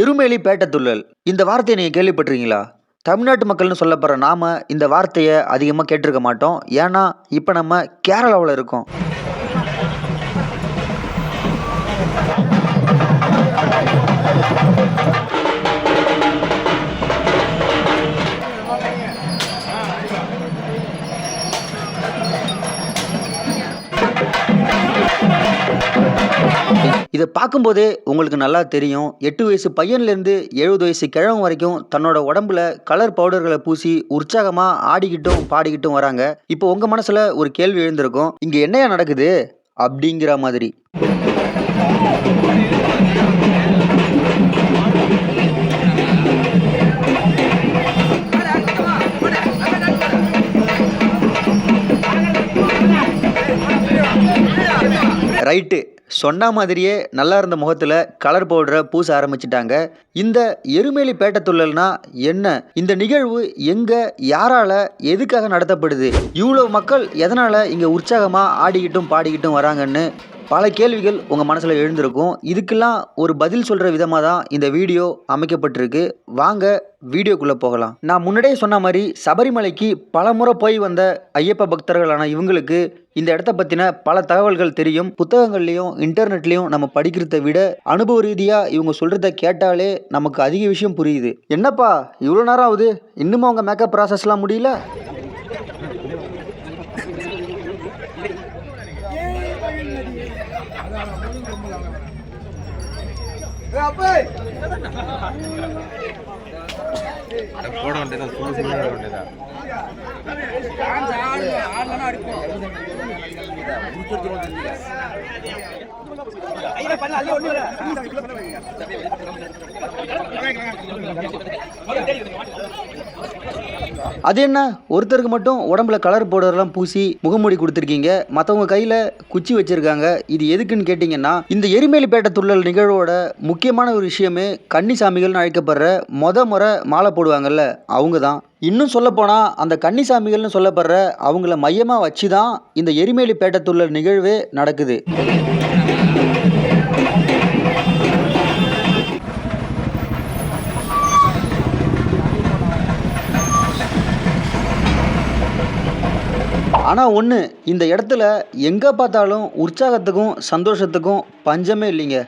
எருமேலி பேட்டத்துள்ளல் இந்த வார்த்தையை நீங்கள் கேள்விப்பட்டிருக்கீங்களா? தமிழ்நாட்டு மக்கள்னு சொல்லப்படுற நாம இந்த வார்த்தையை அதிகமாக கேட்டிருக்க மாட்டோம். ஏன்னா இப்போ நம்ம கேரளாவில் இருக்கோம். இதை பார்க்கும்போதே உங்களுக்கு நல்லா தெரியும். எட்டு வயசு பையன்லேருந்து எழுபது வயசு கிழவன் வரைக்கும் தன்னோட உடம்புல கலர் பவுடர்களை பூசி உற்சாகமாக ஆடிக்கிட்டும் பாடிக்கிட்டும் வராங்க. இப்போ உங்கள் மனசில் ஒரு கேள்வி எழுந்திருக்கும். இங்கே என்னையா நடக்குது? அப்படிங்கிற மாதிரி. ரைட்டு சொன்ன மாதிரியே நல்லா இருந்த முகத்தில் கலர் பவுடரை பூச ஆரம்பிச்சிட்டாங்க. இந்த எருமேலி பேட்டத்துள்ளல்னா என்ன? இந்த நிகழ்வு எங்கே யாரால எதுக்காக நடத்தப்படுது? இவ்வளோ மக்கள் எதனால் இங்கே உற்சாகமாக ஆடிக்கிட்டும் பாடிக்கிட்டும் வராங்கன்னு பல கேள்விகள் உங்கள் மனசில் எழுந்திருக்கும். இதுக்கெல்லாம் ஒரு பதில் சொல்கிற விதமாக தான் இந்த வீடியோ அமைக்கப்பட்டிருக்கு. வாங்க வீடியோக்குள்ளே போகலாம். நான் முன்னாடியே சொன்ன மாதிரி சபரிமலைக்கு பல முறை போய் வந்த ஐயப்ப பக்தர்களான இவங்களுக்கு இந்த இடத்த பற்றின பல தகவல்கள் தெரியும். புத்தகங்கள்லேயும் இன்டர்நெட்லேயும் நம்ம படிக்கிறத விட அனுபவ ரீதியாக இவங்க சொல்கிறத கேட்டாலே நமக்கு அதிக விஷயம் புரியுது. என்னப்பா இவ்வளோ நேரம் ஆகுது? இன்னுமா உங்கள் மேக்கப் ப்ராசஸ்லாம் முடியல? போட வேண்டியதா சும்மா சும்மா போட வேண்டியதா? அது என்ன? ஒருத்தருக்கு மட்டும் உடம்புல கலர் பவுடர்லாம் பூசி முகமூடி கொடுத்துருக்கீங்க. மற்றவங்க கையில் குச்சி வச்சிருக்காங்க. இது எதுக்குன்னு கேட்டிங்கன்னா இந்த எரிமேலிப்பேட்டை துள்ளல் நிகழ்வோட முக்கியமான ஒரு விஷயமே கன்னிசாமிகள்னு அழைக்கப்படுற மொத முறை மாலை போடுவாங்கல்ல அவங்க தான் இன்னும் சொல்லப்போனால் அந்த கன்னிசாமிகள்னு சொல்லப்படுற அவங்கள மையமாக வச்சு தான் இந்த எரிமேலி பேட்டத்துள்ளல் நிகழ்வே நடக்குது. ஆனால் ஒன்று இந்த இடத்துல எங்கே பார்த்தாலும் உற்சாகத்துக்கும் சந்தோஷத்துக்கும் பஞ்சமே இல்லைங்க.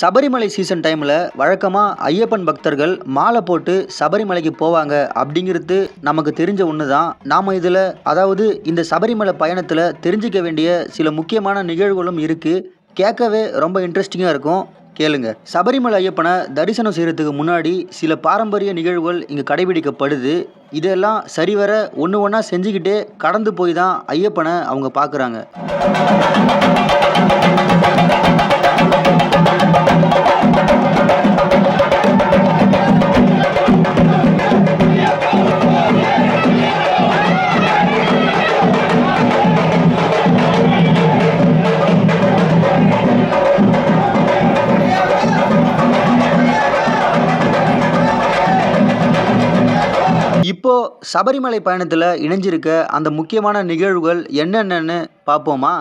சபரிமலை சீசன் டைமில் வழக்கமாக ஐயப்பன் பக்தர்கள் மாலை போட்டு சபரிமலைக்கு போவாங்க அப்படிங்கிறது நமக்கு தெரிஞ்ச ஒன்று தான் நாம் இதில் அதாவது இந்த சபரிமலை பயணத்தில் தெரிஞ்சிக்க வேண்டிய சில முக்கியமான நிகழ்வுகளும் இருக்குது கேட்கவே ரொம்ப இன்ட்ரெஸ்டிங்காக இருக்கும். கேளுங்க. சபரிமலை ஐயப்பனை தரிசனம் செய்கிறதுக்கு முன்னாடி சில பாரம்பரிய நிகழ்வுகள் இங்கே கடைபிடிக்கப்படுது. இதெல்லாம் சரிவர ஒன்று ஒன்றா செஞ்சுக்கிட்டே கடந்து போய் தான் ஐயப்பனை அவங்க பார்க்குறாங்க இப்போது சபரிமலை பயணத்தில் இணைஞ்சிருக்க அந்த முக்கியமான நிகழ்வுகள் என்னென்னு பார்ப்போமா?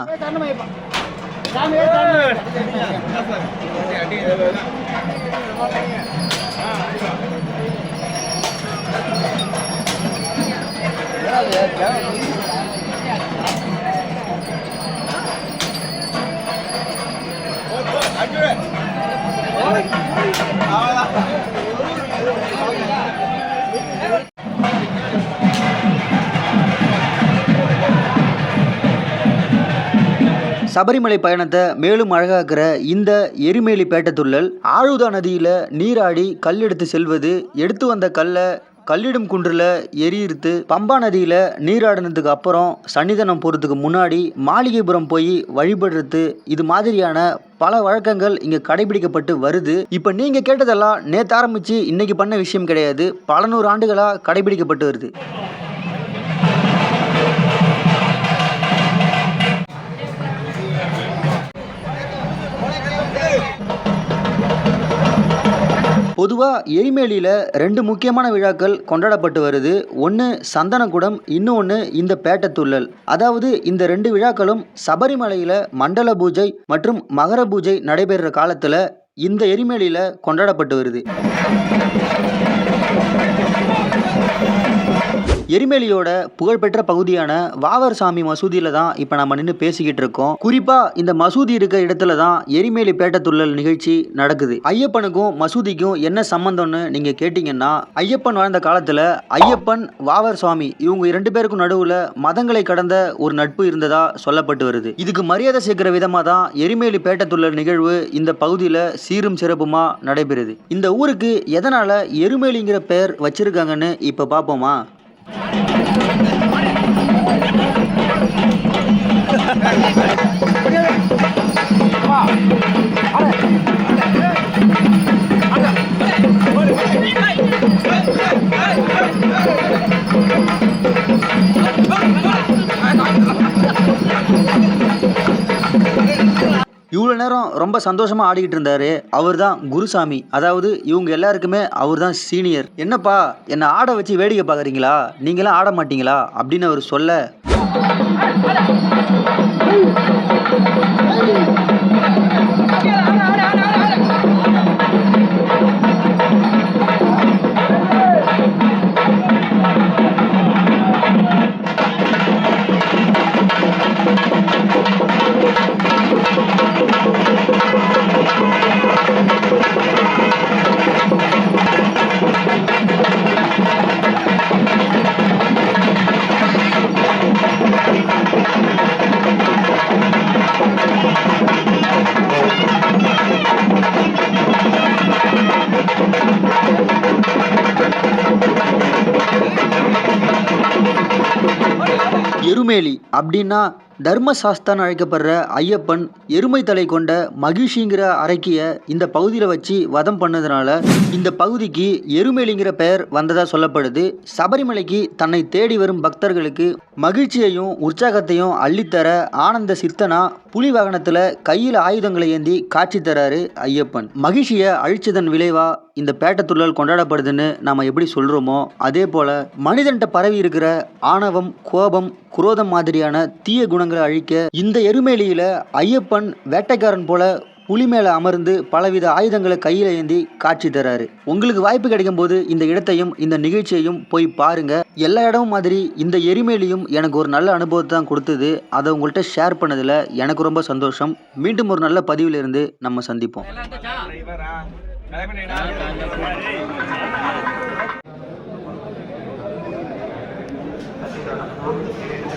சபரிமலை பயணத்தை மேலும் அழகாக்குற இந்த எரிமேலி பேட்டத்துள்ளல் ஆழுதா நதியில் நீராடி கல் எடுத்து செல்வது எடுத்து வந்த கல்லை கல்லிடும் குன்றில் எரியிருத்து பம்பா நதியில் நீராடினதுக்கு அப்புறம் சன்னிதானம் போகிறதுக்கு முன்னாடி மாளிகைபுரம் போய் வழிபடுறது இது மாதிரியான பல வழக்கங்கள் இங்கே கடைபிடிக்கப்பட்டு வருது. இப்போ நீங்கள் கேட்டதெல்லாம் நேற்று ஆரம்பித்து இன்னைக்கு பண்ண விஷயம் கிடையாது. பல நூறு ஆண்டுகளாக கடைபிடிக்கப்பட்டு வருது. பொதுவாக எரிமேலியில் ரெண்டு முக்கியமான விழாக்கள் கொண்டாடப்பட்டு வருது. ஒன்று சந்தனக்குடம் இன்னொன்று இந்த பேட்டத்துள்ளல். அதாவது இந்த ரெண்டு விழாக்களும் சபரிமலையில் மண்டல பூஜை மற்றும் மகர பூஜை நடைபெறுற காலத்தில் இந்த எரிமேலியில் கொண்டாடப்பட்டு வருது. எரிமேலியோட புகழ்பெற்ற பகுதியான வாவர் சாமி மசூதியில தான் இப்போ நம்ம நின்று பேசிக்கிட்டு இருக்கோம். குறிப்பா இந்த மசூதி இருக்க இடத்துல தான் எரிமேலி பேட்டத்துள்ளல் நிகழ்ச்சி நடக்குது. ஐயப்பனுக்கும் மசூதிக்கும் என்ன சம்பந்தம்னு நீங்க கேட்டீங்கன்னா ஐயப்பன் வாழ்ந்த காலத்துல ஐயப்பன் வாவர் சுவாமி இவங்க இரண்டு பேருக்கும் நடுவுல மதங்களை கடந்த ஒரு நட்பு இருந்ததா சொல்லப்பட்டு வருது. இதுக்கு மரியாதை சேர்க்கிற விதமா தான் எரிமேலி பேட்டத்துள்ளல் நிகழ்வு இந்த பகுதியில சீரும் சிறப்புமா நடைபெறுது. இந்த ஊருக்கு எதனால எருமேலிங்கிற பெயர் வச்சிருக்காங்கன்னு இப்ப பார்ப்போமா இவ்வளோ நேரம் ரொம்ப சந்தோஷமா ஆடிக்கிட்டு இருந்தாரு. அவர் தான் குருசாமி. அதாவது இவங்க எல்லாருக்குமே அவர் தான் சீனியர் என்னப்பா என்னை ஆட வச்சு வேடிக்கை பார்க்குறீங்களா நீங்களாம் ஆட மாட்டீங்களா? அப்படின்னு அவர் சொல்ல எருமேலி அப்படின்னா தர்மசாஸ்தான் அழைக்கப்படுற ஐயப்பன் எருமை தலை கொண்ட மகிழ்ச்சிங்கிற அரக்கிய இந்த பகுதியில் வச்சு வதம் பண்ணதுனால இந்த பகுதிக்கு எருமேலிங்கிற பெயர் வந்ததாக சொல்லப்படுது. சபரிமலைக்கு தன்னை தேடி வரும் பக்தர்களுக்கு மகிழ்ச்சியையும் உற்சாகத்தையும் அள்ளித்தர ஆனந்த சித்தனா புலி வாகனத்தில் கையில் ஆயுதங்களை ஏந்தி காட்சி தராரு ஐயப்பன். மகிழ்ச்சியை அழிச்சதன் விளைவா இந்த பேட்டத்துள்ளல் கொண்டாடப்படுதுன்னு நாம் எப்படி சொல்கிறோமோ அதே போல் மனிதன்ட்ட பரவி இருக்கிற ஆணவம் கோபம் குரோதம் மாதிரியான தீய குணங்கள் அழிக்க இந்த எருமேலியில ஐயப்பன் வேட்டைக்காரன் போல புலி மேலே அமர்ந்து பலவித ஆயுதங்களை கையில் ஏந்தி காட்சி தராரு. உங்களுக்கு வாய்ப்பு கிடைக்கும் போது இந்த இடத்தையும் இந்த நிகழ்ச்சியையும் போய் பாருங்க. எல்லா இடமும் மாதிரி இந்த எரிமேலியும் எனக்கு ஒரு நல்ல அனுபவத்தை தான் கொடுத்தது. அதை உங்கள்கிட்ட ஷேர் பண்ணதில் எனக்கு ரொம்ப சந்தோஷம். மீண்டும் ஒரு நல்ல பதிவில் இருந்து நம்ம சந்திப்போம். அப்புறம்